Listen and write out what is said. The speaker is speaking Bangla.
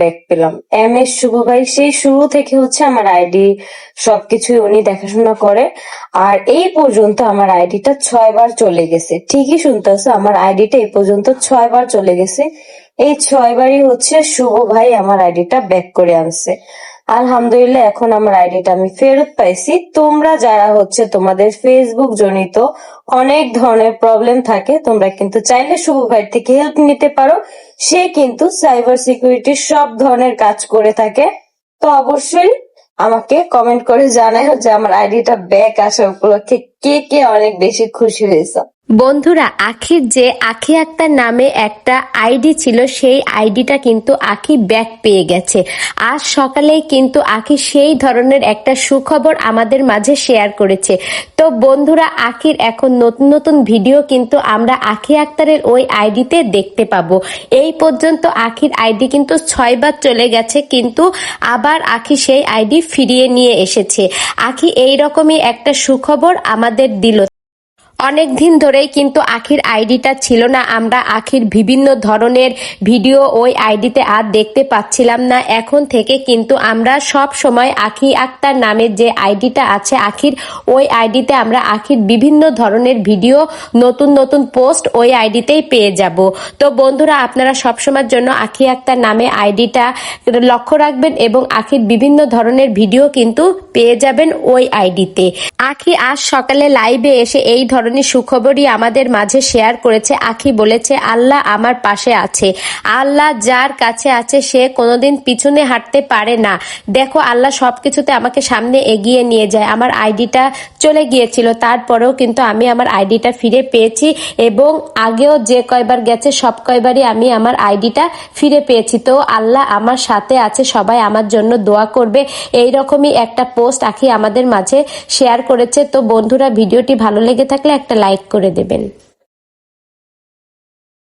ব্যাক পেলাম। এম এস শুভ ভাই, সেই শুরু থেকে হচ্ছে আমার আইডি সবকিছুই উনি দেখাশোনা করে। আর এই পর্যন্ত আমার আইডিটা ছয় বার চলে গেছে। ঠিকই শুনতেছো, আমার আইডিটা এই পর্যন্ত ছয় বার চলে গেছে। এই ছয়বারই হচ্ছে শুভ ভাই আমার আইডিটা ব্যাক করে আনছে। আলহামদুলিল্লাহ, এখন আমার আইডিটা আমি ফেরত পাইছি। তোমরা যারা হচ্ছে তোমাদের ফেসবুক জনিত অনেক ধরনের প্রবলেম থাকে, তোমরা কিন্তু চাইলে শুভ ভাই থেকে হেল্প নিতে পারো। সে কিন্তু সাইবার সিকিউরিটির সব ধরনের কাজ করে থাকে। তো অবশ্যই আমাকে কমেন্ট করে জানাও যে আমার আইডিটা ব্যাক আসা উপলক্ষে কে কে অনেক বেশি খুশি হয়েছে। বন্ধুরা, আখির যে আখি আক্তার নামে একটা আইডি ছিল, সেই আইডিটা কিন্তু আখি ব্যাক পেয়ে গেছে। আজ সকালেই কিন্তু আখি সেই ধরনের একটা সুখবর আমাদের মাঝে শেয়ার করেছে। তো বন্ধুরা, আখির এখন নতুন নতুন ভিডিও কিন্তু আমরা আখি আক্তারের ওই আইডিতে দেখতে পাবো। এই পর্যন্ত আখির আইডি কিন্তু ছয়বার চলে গেছে, কিন্তু আবার আখি সেই আইডি ফিরিয়ে নিয়ে এসেছে। আখি এই রকমই একটা সুখবর আমাদের দিল। অনেক দিন ধরেই কিন্তু আখির আইডিটা ছিল না। আমরা আখির বিভিন্ন ধরনের ভিডিও ওই আইডিতে আর দেখতে পাচ্ছিলাম না। এখন থেকে কিন্তু আমরা সব সময় আখি আক্তার নামের যে আইডিটা আছে, আখির ওই আইডিতে আমরা আখির বিভিন্ন ধরনের ভিডিও, নতুন নতুন পোস্ট ওই আইডিতেই পেয়ে যাব। তো বন্ধুরা, আপনারা সবসময়ের জন্য আখি আক্তার নামে আইডিটা লক্ষ্য রাখবেন এবং আখির বিভিন্ন ধরনের ভিডিও কিন্তু পেয়ে যাবেন ওই আইডিতে। আখি আজ সকালে লাইভে এসে এই ধরনের সুখবরই আমাদের মাঝে শেয়ার করেছে, আখি বলেছে, আল্লাহ আমার পাশে আছে। আল্লাহ যার কাছে আছে, সে কোনোদিন পিছনে হাঁটতে পারে না। দেখো, আল্লাহ সবকিছুতে আমাকে সামনে এগিয়ে নিয়ে যায়। আমার আইডিটা চলে গিয়েছিল, তারপরেও কিন্তু আমি আমার আইডিটা ফিরে পেয়েছি এবং আগেও যে কয়বার গেছে, সব কয়বারই আমি আমার আইডিটা ফিরে পেয়েছি। তো আল্লাহ আমার সাথে আছে, সবাই আমার জন্য দোয়া করবে। এই রকমই একটা পোস্ট আখি আমাদের মাঝে শেয়ার করেছে। তো বন্ধুরা, ভিডিওটি ভালো লেগে থাকলে একটা লাইক করে দেবেন।